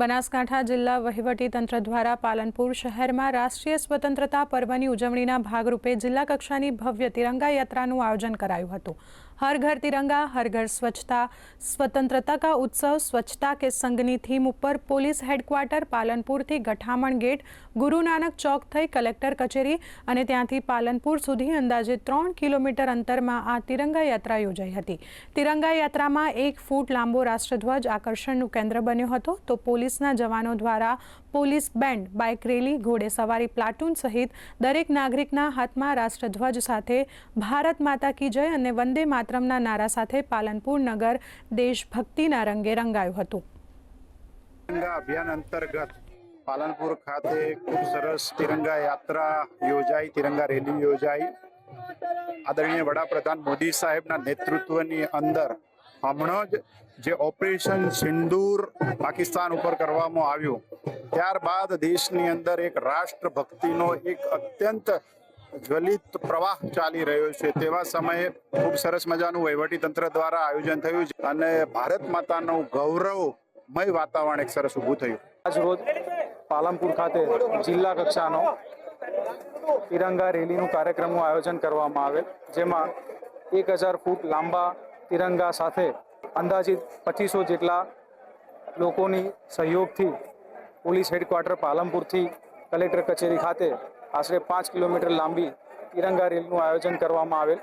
બનાસકાંઠા જિલ્લા વહીવટીતંત્ર દ્વારા પાલનપુર શહેરમાં રાષ્ટ્રીય સ્વતંત્રતા પર્વની ઉજવણીના ભાગરૂપે જિલ્લા કક્ષાની ભવ્ય તિરંગા યાત્રાનું આયોજન કરાયું હતું. હર ઘર તિરંગા હર ઘર સ્વચ્છતા સ્વતંત્રતા કા ઉત્સવ સ્વચ્છતા કે સંઘની થીમ ઉપર પોલીસ હેડક્વાર્ટર પાલનપુરથી ગઠામણ ગેટ ગુરુ નાનક ચોક થઈ કલેક્ટર કચેરી અને ત્યાંથી પાલનપુર સુધી અંદાજે ત્રણ કિલોમીટર અંતરમાં આ તિરંગા યાત્રા યોજાઈ હતી તિરંગા યાત્રામાં એક ફૂટ લાંબો રાષ્ટ્રધ્વજ આકર્ષણનું કેન્દ્ર બન્યો હતો તો પોલીસના જવાનો દ્વારા પોલીસ બેન્ડ બાઇક રેલી ઘોડેસવારી પ્લાટૂન સહિત દરેક નાગરિકના હાથમાં રાષ્ટ્રધ્વજ સાથે ભારત માતા કી જય અને વંદે માતરમના નારા સાથે પાલનપુર નગર દેશભક્તિના રંગે રંગાયું હતું. અભિયાન અંતર્ગત પાલનપુર ખાતે ખૂબ સરસ તિરંગા યાત્રા યોજાઈ, તિરંગા રેલી યોજાઈ. આદરણીય વડાપ્રધાન મોદી સાહેબના નેતૃત્વની અંદર હમણાં જ જે ઓપરેશન સિંદૂર પાકિસ્તાન ઉપર કરવામાં આવ્યું, ત્યારબાદ દેશની અંદર એક રાષ્ટ્રભક્તિનો એક અત્યંત જ્વલિત પ્રવાહ ચાલી રહ્યો છે. તેવા સમયે ખૂબ સરસ મજાનું વહીવટી તંત્ર દ્વારા આયોજન થયું છે અને ભારત માતાનું ગૌરવમય વાતાવરણ એક સરસ ઊભું થયું. આજ રોજ પાલનપુર ખાતે જિલ્લા કક્ષાનો તિરંગા રેલીનું કાર્યક્રમનું આયોજન કરવામાં આવેલ, જેમાં એક હજાર ફૂટ લાંબા તિરંગા સાથે અંદાજિત પચીસો જેટલા લોકોની સહયોગથી પોલીસ હેડક્વાર્ટર પાલનપુરથી કલેક્ટર કચેરી ખાતે આશરે પાંચ કિલોમીટર લાંબી તિરંગા રેલીનું આયોજન કરવામાં આવેલ.